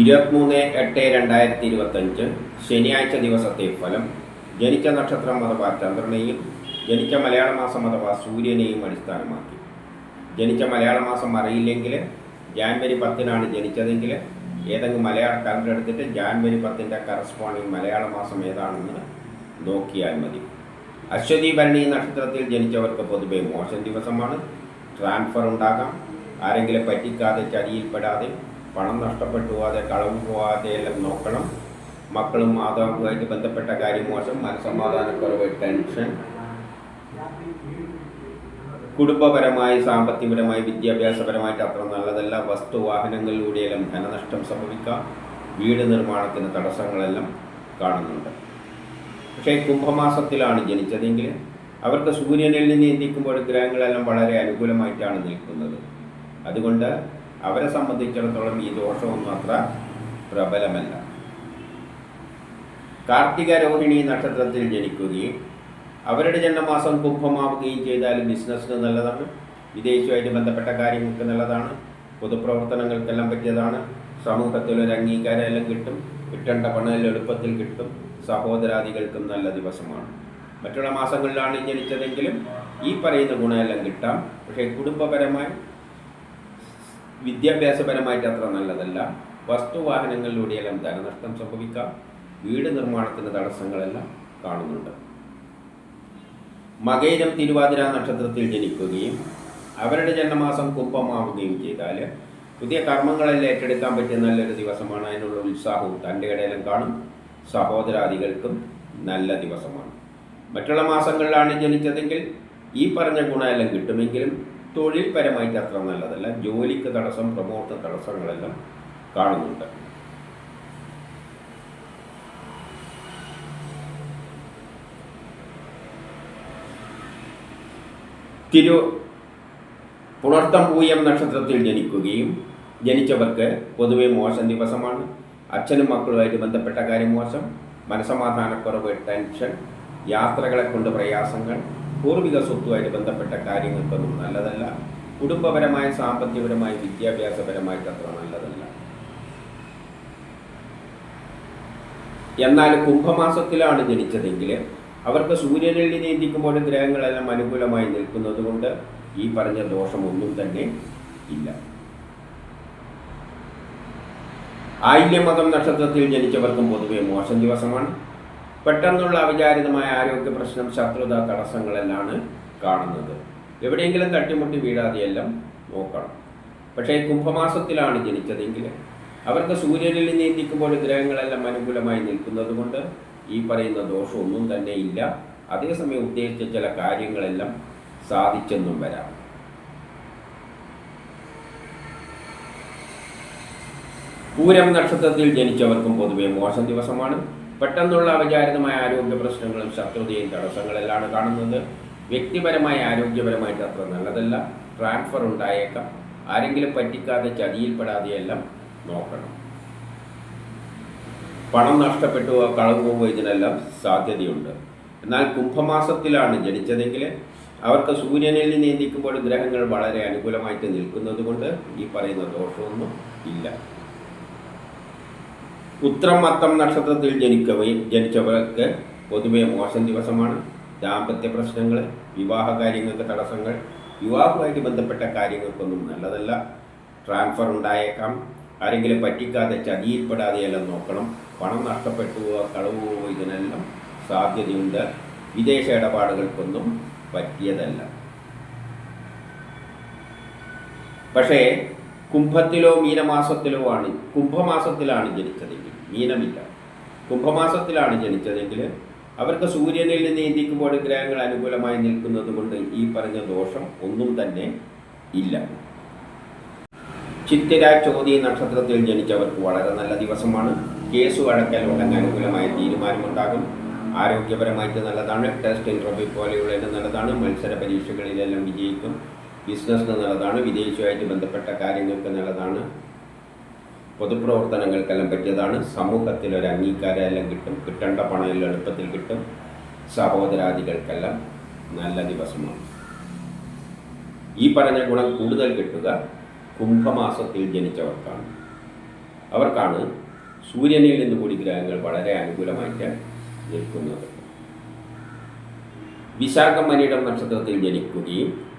ഇരുപത്തിമൂന്ന് എട്ട് രണ്ടായിരത്തി ഇരുപത്തഞ്ച് ശനിയാഴ്ച ദിവസത്തെ ഫലം ജനിച്ച നക്ഷത്രം അഥവാ ചന്ദ്രനെയും ജനിച്ച മലയാള മാസം അഥവാ സൂര്യനെയും അടിസ്ഥാനമാക്കി. ജനിച്ച മലയാള മാസം അറിയില്ലെങ്കിൽ ജാൻവരി പത്തിനാണ് ജനിച്ചതെങ്കിൽ ഏതെങ്കിലും മലയാള കലണ്ടർ എടുത്തിട്ട് ജാൻവരി പത്തിന്റെ കറസ്പോണ്ടിങ് മലയാള മാസം ഏതാണെന്ന് നോക്കിയാൽ മതി. അശ്വതി ഭരണി നക്ഷത്രത്തിൽ ജനിച്ചവർക്ക് പൊതുവെ മോശം ദിവസമാണ്. ട്രാൻസ്ഫർ ഉണ്ടാകാം. ആരെങ്കിലും പറ്റിക്കാതെ ചതിയിൽപ്പെടാതെ പണം നഷ്ടപ്പെട്ടു പോവാതെ കളവ് പോവാതെ എല്ലാം നോക്കണം. മക്കളും മാതാവുമായിട്ട് ബന്ധപ്പെട്ട കാര്യം മോശം. മനസമാധാനക്കുറവ് ടെൻഷൻ. കുടുംബപരമായി സാമ്പത്തികപരമായി വിദ്യാഭ്യാസപരമായിട്ട് അത്ര നല്ലതല്ല. വസ്തു വാഹനങ്ങളിലൂടെയെല്ലാം ധനനഷ്ടം സംഭവിക്കാം. വീട് നിർമ്മാണത്തിന് തടസ്സങ്ങളെല്ലാം കാണുന്നുണ്ട്. പക്ഷേ കുംഭമാസത്തിലാണ് ജനിച്ചതെങ്കിൽ അവർക്ക് സൂര്യനിൽ നിന്ന് എത്തിക്കുമ്പോൾ ഗ്രഹങ്ങളെല്ലാം വളരെ അനുകൂലമായിട്ടാണ് നിൽക്കുന്നത്. അതുകൊണ്ട് അവരെ സംബന്ധിച്ചിടത്തോളം ഈ ദോഷമൊന്നും അത്ര പ്രബലമല്ല. കാർത്തിക രോഹിണി നക്ഷത്രത്തിൽ ജനിക്കുകയും അവരുടെ ജന്മമാസം കുംഭമാവുകയും ചെയ്താൽ ബിസിനസ്സിന് നല്ലതാണ് വിദേശവുമായിട്ട് ബന്ധപ്പെട്ട കാര്യങ്ങൾക്ക് നല്ലതാണ് പൊതുപ്രവർത്തനങ്ങൾക്കെല്ലാം പറ്റിയതാണ് സമൂഹത്തിൽ ഒരു അംഗീകാരം എല്ലാം കിട്ടും കിട്ടേണ്ട പണമെല്ലാം എളുപ്പത്തിൽ കിട്ടും സഹോദരാദികൾക്കും നല്ല ദിവസമാണ്. മറ്റുള്ള മാസങ്ങളിലാണ് ജനിച്ചതെങ്കിലും ഈ പറയുന്ന ഗുണമെല്ലാം കിട്ടാം. പക്ഷേ കുടുംബപരമായി വിദ്യാഭ്യാസപരമായിട്ട് അത്ര നല്ലതല്ല. വസ്തുവാഹനങ്ങളിലൂടെയെല്ലാം ധനനഷ്ടം സംഭവിക്കാം. വീട് നിർമ്മാണത്തിന് തടസ്സങ്ങളെല്ലാം കാണുന്നുണ്ട്. മകേരം തിരുവാതിര നക്ഷത്രത്തിൽ ജനിക്കുകയും അവരുടെ ജന്മമാസം കുംഭമാവുകയും ചെയ്താൽ പുതിയ കർമ്മങ്ങളെല്ലാം ഏറ്റെടുക്കാൻ പറ്റിയ നല്ലൊരു ദിവസമാണ്. അതിനുള്ള ഉത്സാഹവും തന്റെ ഇടയിലും കാണും. സഹോദരാദികൾക്കും നല്ല ദിവസമാണ്. മറ്റുള്ള മാസങ്ങളിലാണ് ജനിച്ചതെങ്കിൽ ഈ പറഞ്ഞ ഗുണമെല്ലാം കിട്ടുമെങ്കിലും തൊഴിൽപരമായിട്ട് അത്ര നല്ലതല്ല. ജോലിക്ക് തടസ്സം പ്രമോട്ട് തടസ്സങ്ങളെല്ലാം കാണുന്നുണ്ട്. തിരു പുണർത്തം പൂയം നക്ഷത്രത്തിൽ ജനിക്കുകയും ജനിച്ചവർക്ക് പൊതുവെ മോശം ദിവസമാണ്. അച്ഛനും മക്കളുമായിട്ട് ബന്ധപ്പെട്ട കാര്യം മോശം. മനസമാധാനക്കുറവ് ടെൻഷൻ യാത്രകളെ കൊണ്ട് പ്രയാസങ്ങൾ പൂർവിക സ്വത്തുമായിട്ട് ബന്ധപ്പെട്ട കാര്യങ്ങൾക്കൊന്നും നല്ലതല്ല. കുടുംബപരമായ സാമ്പത്തികപരമായ വിദ്യാഭ്യാസപരമായിട്ട് അത്ര നല്ലതല്ല. എന്നാൽ കുംഭമാസത്തിലാണ് ജനിച്ചതെങ്കിൽ അവർക്ക് സൂര്യനിൽ നീന്തിക്കുമ്പോൾ ഗ്രഹങ്ങളെല്ലാം അനുകൂലമായി നിൽക്കുന്നത് കൊണ്ട് ഈ പറഞ്ഞ ദോഷമൊന്നും തന്നെ ഇല്ല. ആയില്യമതം നക്ഷത്രത്തിൽ ജനിച്ചവർക്കും പൊതുവെ മോശം ദിവസമാണ്. പെട്ടെന്നുള്ള അവിചാരിതമായ ആരോഗ്യ പ്രശ്നം ശത്രുത തടസ്സങ്ങളെല്ലാം കാണുന്നത്. എവിടെയെങ്കിലും തട്ടിമുട്ടി വീഴാതെയെല്ലാം നോക്കണം. പക്ഷേ കുംഭമാസത്തിലാണ് ജനിച്ചതെങ്കിൽ അവർക്ക് സൂര്യനിൽ നീന്തിക്കുമ്പോൾ ഗ്രഹങ്ങളെല്ലാം അനുകൂലമായി നിൽക്കുന്നത് കൊണ്ട് ഈ പറയുന്ന ദോഷമൊന്നും തന്നെ ഇല്ല. അതേസമയം ഉദ്ദേശിച്ച ചില കാര്യങ്ങളെല്ലാം സാധിച്ചെന്നും വരാം. പൂരം നക്ഷത്രത്തിൽ ജനിച്ചവർക്കും പൊതുവെ മോശം ദിവസമാണ്. പെട്ടെന്നുള്ള അവിചാരിതമായ ആരോഗ്യ പ്രശ്നങ്ങളും ശത്രുതയും തടസ്സങ്ങളെല്ലാം കാണുന്നത്. വ്യക്തിപരമായ ആരോഗ്യപരമായിട്ട് അത്ര നല്ലതല്ല. ട്രാൻസ്ഫർ ഉണ്ടായേക്കാം. ആരെങ്കിലും പറ്റിക്കാതെ ചതിയിൽപ്പെടാതെയെല്ലാം നോക്കണം. പണം നഷ്ടപ്പെട്ടു കളവ് പോകുമോ ഇതിനെല്ലാം സാധ്യതയുണ്ട്. എന്നാൽ കുംഭമാസത്തിലാണ് ജനിച്ചതെങ്കിൽ അവർക്ക് സൂര്യനിൽ നീന്തിക്കുമ്പോൾ ഗ്രഹങ്ങൾ വളരെ അനുകൂലമായിട്ട് നിൽക്കുന്നത് ഈ പറയുന്ന ദോഷമൊന്നും ഇല്ല. ഉത്രം മത്തം നക്ഷത്രത്തിൽ ജനിക്കവയും ജനിച്ചവർക്ക് പൊതുവെ മോശം ദിവസമാണ്. ദാമ്പത്യ പ്രശ്നങ്ങൾ വിവാഹ കാര്യങ്ങൾക്ക് തടസ്സങ്ങൾ വിവാഹവുമായിട്ട് ബന്ധപ്പെട്ട കാര്യങ്ങൾക്കൊന്നും നല്ലതല്ല. ട്രാൻസ്ഫർ ഉണ്ടായേക്കാം. ആരെങ്കിലും പറ്റിക്കാതെ ചതിയിൽപ്പെടാതെയെല്ലാം നോക്കണം. പണം നഷ്ടപ്പെട്ടു പോവുക കളവ് പോവുക ഇതിനെല്ലാം സാധ്യതയുണ്ട്. വിദേശ ഇടപാടുകൾക്കൊന്നും പറ്റിയതല്ല. പക്ഷേ കുംഭത്തിലോ മീനമാസത്തിലോ ആണ് കുംഭമാസത്തിലാണ് ജനിച്ചതെങ്കിൽ മീനമില്ല. കുംഭമാസത്തിലാണ് ജനിച്ചതെങ്കിൽ അവർക്ക് സൂര്യനിൽ നീന്തിക്കുമ്പോൾ ഗ്രഹങ്ങൾ അനുകൂലമായി നിൽക്കുന്നത് കൊണ്ട് ഈ പറഞ്ഞ ദോഷം ഒന്നും തന്നെ ഇല്ല. ചിത്തിര ചോതി നക്ഷത്രത്തിൽ ജനിച്ചവർക്ക് വളരെ നല്ല ദിവസമാണ്. കേസ് വഴക്കൽ ഉടൻ അനുകൂലമായ തീരുമാനമുണ്ടാകും. ആരോഗ്യപരമായിട്ട് നല്ലതാണ്. ടെസ്റ്റ് ഇന്റർവ്യൂ പോലെയുള്ളതിന് നല്ലതാണ്. മത്സര പരീക്ഷകളിലെല്ലാം വിജയിക്കും. ബിസിനസ്സിന് നല്ലതാണ് വിദേശവുമായിട്ട് ബന്ധപ്പെട്ട കാര്യങ്ങൾക്ക് നല്ലതാണ് പൊതുപ്രവർത്തനങ്ങൾക്കെല്ലാം പറ്റിയതാണ്. സമൂഹത്തിൽ ഒരു അംഗീകാരമെല്ലാം കിട്ടും കിട്ടേണ്ട പണം എല്ലാം എളുപ്പത്തിൽ കിട്ടും. സഹോദരാദികൾക്കെല്ലാം നല്ല ദിവസമാണ്. ഈ പറഞ്ഞ ഗുണം കൂടുതൽ കിട്ടുക കുംഭമാസത്തിൽ ജനിച്ചവർക്കാണ്. അവർക്കാണ് സൂര്യനിൽ നിന്ന് കൂടി ഗ്രഹങ്ങൾ വളരെ അനുകൂലമായിട്ട് നിൽക്കുന്നത്. വിശാഖം മനിയുടെ നക്ഷത്രത്തിൽ ജനിക്കുകയും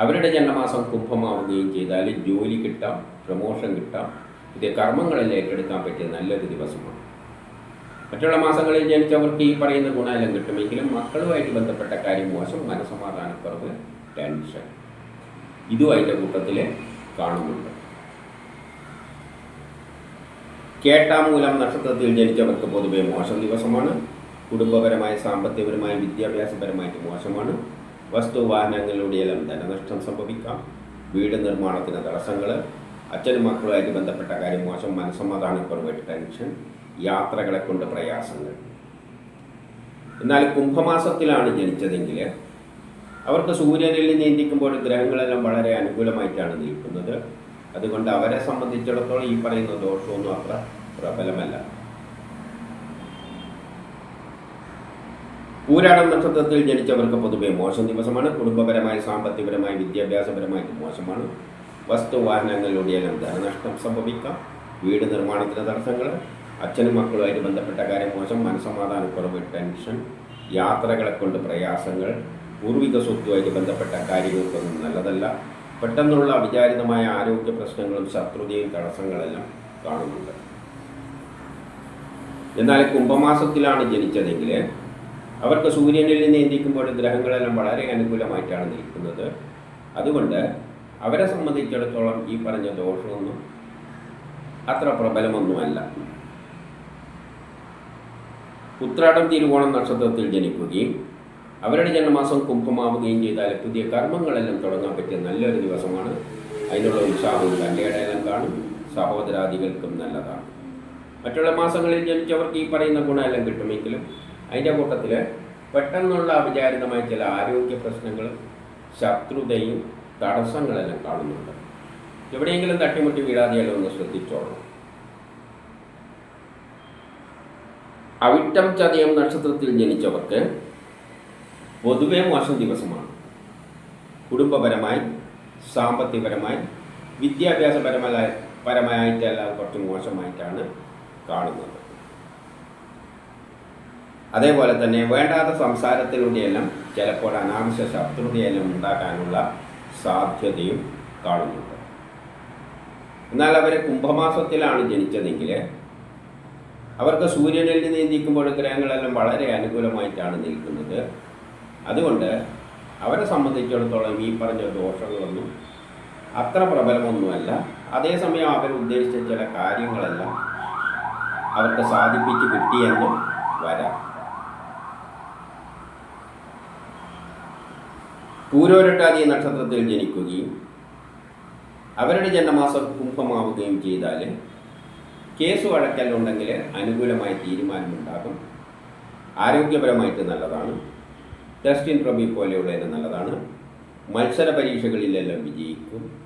അവരുടെ ജന്മമാസം കുംഭമാവുകയും ചെയ്താൽ ജോലി കിട്ടാം പ്രമോഷൻ കിട്ടാം. പുതിയ കർമ്മങ്ങളിൽ ഏറ്റെടുക്കാൻ പറ്റിയ നല്ലൊരു ദിവസമാണ്. മറ്റുള്ള മാസങ്ങളിൽ ജനിച്ചവർക്ക് ഈ പറയുന്ന ഗുണമെല്ലാം കിട്ടുമെങ്കിലും മക്കളുമായിട്ട് ബന്ധപ്പെട്ട കാര്യം മോശം മനസമാധാനക്കുറവ് ടെൻഷൻ ഇതും അതിന്റെ കൂട്ടത്തിൽ കാണുന്നുണ്ട്. കേട്ടാമൂലം നക്ഷത്രത്തിൽ ജനിച്ചവർക്ക് പൊതുവെ മോശം ദിവസമാണ്. കുടുംബപരമായ സാമ്പത്തികപരമായ വിദ്യാഭ്യാസപരമായിട്ട് മോശമാണ്. വസ്തുവാഹനങ്ങളിലൂടെയെല്ലാം ധനനഷ്ടം സംഭവിക്കാം. വീട് നിർമ്മാണത്തിന് തടസ്സങ്ങൾ അച്ഛനും മക്കളുമായിട്ട് ബന്ധപ്പെട്ട കാര്യം മോശം മനസ്സമാധാനക്കുറവ് ടെൻഷൻ യാത്രകളെ കൊണ്ട് പ്രയാസങ്ങൾ. എന്നാൽ കുംഭമാസത്തിലാണ് ജനിച്ചതെങ്കിൽ അവർക്ക് സൂര്യനിൽ നീന്തിക്കുമ്പോൾ ഗ്രഹങ്ങളെല്ലാം വളരെ അനുകൂലമായിട്ടാണ് നിൽക്കുന്നത്. അതുകൊണ്ട് അവരെ സംബന്ധിച്ചിടത്തോളം ഈ പറയുന്ന ദോഷമൊന്നും അത്ര പ്രബലമല്ല. പൂരാടം നക്ഷത്രത്തിൽ ജനിച്ചവർക്ക് പൊതുവെ മോശം ദിവസമാണ്. കുടുംബപരമായ സാമ്പത്തികപരമായ വിദ്യാഭ്യാസപരമായിട്ട് മോശമാണ്. വസ്തു വാഹനങ്ങളിലൂടെയെല്ലാം ധനനഷ്ടം സംഭവിക്കാം. വീട് നിർമ്മാണത്തിന് തടസ്സങ്ങൾ അച്ഛനും മക്കളുമായിട്ട് ബന്ധപ്പെട്ട കാര്യം മോശം മനസ്സമാധാനക്കുറവ് ടെൻഷൻ യാത്രകളെ കൊണ്ട് പ്രയാസങ്ങൾ പൂർവിക സ്വത്തുമായിട്ട് ബന്ധപ്പെട്ട കാര്യങ്ങൾക്കൊന്നും നല്ലതല്ല. പെട്ടെന്നുള്ള അവിചാരിതമായ ആരോഗ്യ പ്രശ്നങ്ങളും ശത്രുതയും തടസ്സങ്ങളെല്ലാം കാണുന്നുണ്ട്. എന്നാൽ കുംഭമാസത്തിലാണ് ജനിച്ചതെങ്കിൽ അവർക്ക് സൂര്യനിൽ നിന്ന് എന്തിക്കുമ്പോൾ ഗ്രഹങ്ങളെല്ലാം വളരെ അനുകൂലമായിട്ടാണ് നിൽക്കുന്നത്. അതുകൊണ്ട് അവരെ സംബന്ധിച്ചിടത്തോളം ഈ പറഞ്ഞ ദോഷമൊന്നും അത്ര പ്രബലമൊന്നുമല്ല. ഉത്രാടം തിരുവോണം നക്ഷത്രത്തിൽ ജനിക്കുകയും അവരുടെ ജന്മമാസം കുംഭമാവുകയും ചെയ്താൽ പുതിയ കർമ്മങ്ങളെല്ലാം തുടങ്ങാൻ പറ്റിയ നല്ലൊരു ദിവസമാണ്. അതിനുള്ള ഉത്സാഹവും തന്റെയിടെല്ലാം കാണും. സഹോദരാദികൾക്കും നല്ലതാണ്. മറ്റുള്ള മാസങ്ങളിൽ ജനിച്ചവർക്ക് ഈ പറയുന്ന ഗുണമെല്ലാം കിട്ടുമെങ്കിലും അതിന്റെ കൂട്ടത്തിൽ പെട്ടെന്നുള്ള അവിചാരിതമായ ചില ആരോഗ്യ പ്രശ്നങ്ങളും ശത്രുതയും തടസ്സങ്ങളെല്ലാം കാണുന്നുണ്ട്. എവിടെയെങ്കിലും തട്ടിമുട്ടി വീഴാതെയല്ലോ ഒന്ന് ശ്രദ്ധിച്ചോളണം. അവിട്ടം ചതയം നക്ഷത്രത്തിൽ ജനിച്ചവർക്ക് പൊതുവെ മോശം ദിവസമാണ്. കുടുംബപരമായി സാമ്പത്തികപരമായി വിദ്യാഭ്യാസപരമായ പരമായിട്ടെല്ലാം കുറച്ച് മോശമായിട്ടാണ് കാണുന്നത്. അതേപോലെ തന്നെ വേണ്ടാത്ത സംസാരത്തിലൂടെയെല്ലാം ചിലപ്പോൾ അനാവശ്യ ശത്രുതയെല്ലാം ഉണ്ടാക്കാനുള്ള സാധ്യതയും കാണുന്നുണ്ട്. എന്നാൽ അവർ കുംഭമാസത്തിലാണ് ജനിച്ചതെങ്കിൽ അവർക്ക് സൂര്യനിൽ നിന്ന് നീക്കുമ്പോൾ ഗ്രഹങ്ങളെല്ലാം വളരെ അനുകൂലമായിട്ടാണ് നിൽക്കുന്നത്. അതുകൊണ്ട് അവരെ സംബന്ധിച്ചിടത്തോളം ഈ പറഞ്ഞ ദോഷങ്ങളൊന്നും അത്ര പ്രബലമൊന്നുമല്ല. അതേസമയം അവർ ഉദ്ദേശിച്ച ചില കാര്യങ്ങളെല്ലാം അവർക്ക് സാധിപ്പിച്ച് കിട്ടിയെന്നും വരാം. പൂരോരട്ടാതി നക്ഷത്രത്തിൽ ജനിക്കുകയും അവരുടെ ജന്മമാസം കുംഭമാവുകയും ചെയ്താൽ കേസ് വഴക്കലുണ്ടെങ്കിൽ അനുകൂലമായ തീരുമാനമുണ്ടാകും. ആരോഗ്യപരമായിട്ട് നല്ലതാണ്. ടെസ്റ്റിൻ പ്രമി പോലെയുള്ളതിന് നല്ലതാണ്. മത്സര പരീക്ഷകളിലെല്ലാം വിജയിക്കും.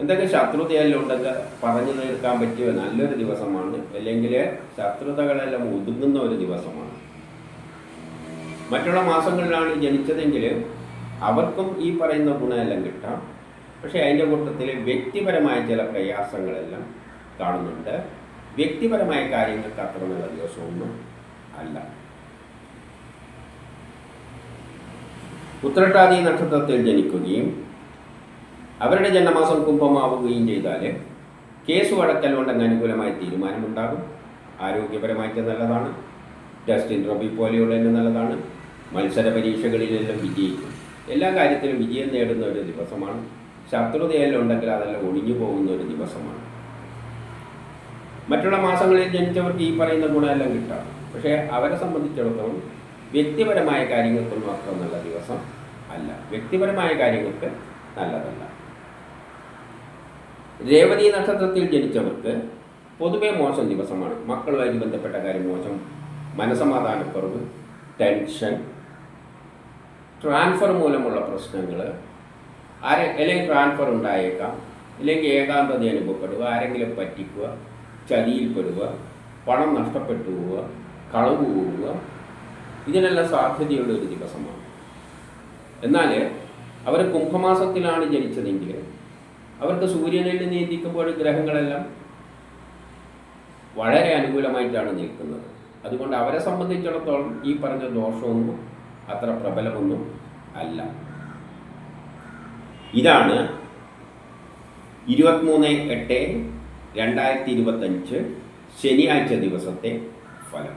എന്തൊക്കെ ശത്രുതയെല്ലാം ഉണ്ടെങ്കിൽ പറഞ്ഞു തീർക്കാൻ പറ്റിയ നല്ലൊരു ദിവസമാണ്. അല്ലെങ്കിൽ ശത്രുതകളെല്ലാം ഒതുങ്ങുന്ന ഒരു ദിവസമാണ്. മറ്റുള്ള മാസങ്ങളിലാണ് ജനിച്ചതെങ്കിൽ അവർക്കും ഈ പറയുന്ന ഗുണമെല്ലാം കിട്ടാം. പക്ഷേ അതിന്റെ കൂട്ടത്തിൽ വ്യക്തിപരമായ ചില പ്രയാസങ്ങളെല്ലാം കാണുന്നുണ്ട്. വ്യക്തിപരമായ കാര്യങ്ങൾക്ക് അത്ര നല്ല ദിവസമൊന്നും അല്ല. ഉത്രട്ടാതി നക്ഷത്രത്തിൽ ജനിക്കുകയും അവരുടെ ജന്മമാസം കുംഭമാവുകയും ചെയ്താൽ കേസ് വഴക്കൽ കൊണ്ടങ്ങ് അനുകൂലമായ തീരുമാനമുണ്ടാകും. ആരോഗ്യപരമായിട്ട് നല്ലതാണ്. ജസ്റ്റിൻ റബി പോലെയുള്ളതിന് നല്ലതാണ്. മത്സര പരീക്ഷകളിലെല്ലാം വിജയിക്കും. എല്ലാ കാര്യത്തിലും വിജയം നേടുന്ന ഒരു ദിവസമാണ്. ശത്രുതയെല്ലാം ഉണ്ടെങ്കിൽ അതെല്ലാം ഒഴിഞ്ഞു പോകുന്ന ഒരു ദിവസമാണ്. മറ്റുള്ള മാസങ്ങളിൽ ജനിച്ചവർക്ക് ഈ പറയുന്ന ഗുണമെല്ലാം കിട്ടാം. പക്ഷേ അവരെ സംബന്ധിച്ചിടത്തോളം വ്യക്തിപരമായ കാര്യങ്ങൾക്കൊന്നും അത്ര നല്ല ദിവസം അല്ല. വ്യക്തിപരമായ കാര്യങ്ങൾക്ക് നല്ലതല്ല. രേവതി നക്ഷത്രത്തിൽ ജനിച്ചവർക്ക് പൊതുവെ മോശം ദിവസമാണ്. മക്കളുമായി ബന്ധപ്പെട്ട കാര്യം മോശം. മനസമാധാനക്കുറവ് ടെൻഷൻ ട്രാൻസ്ഫർ മൂലമുള്ള പ്രശ്നങ്ങൾ ആരെ അല്ലെങ്കിൽ ട്രാൻസ്ഫർ ഉണ്ടായേക്കാം അല്ലെങ്കിൽ ഏകാന്തത അനുഭവപ്പെടുക ആരെങ്കിലും പറ്റിക്കുക ചതിയിൽപ്പെടുക പണം നഷ്ടപ്പെട്ടു പോവുക കളവ് പോവുക ഇതിനെല്ലാം സാധ്യതയുള്ള ഒരു ദിവസമാണ്. എന്നാൽ അവർ കുംഭമാസത്തിലാണ് ജനിച്ചതെങ്കിൽ അവർക്ക് സൂര്യനിൽ നിയന്ത്രിക്കുമ്പോൾ ഗ്രഹങ്ങളെല്ലാം വളരെ അനുകൂലമായിട്ടാണ് നിൽക്കുന്നത്. അതുകൊണ്ട് അവരെ സംബന്ധിച്ചിടത്തോളം ഈ പറഞ്ഞ ദോഷമൊന്നും അത്ര പ്രബലമൊന്നും അല്ല. ഇതാണ് ഇരുപത്തിമൂന്ന് എട്ട് രണ്ടായിരത്തി ഇരുപത്തഞ്ച് ശനിയാഴ്ച ദിവസത്തെ ഫലം.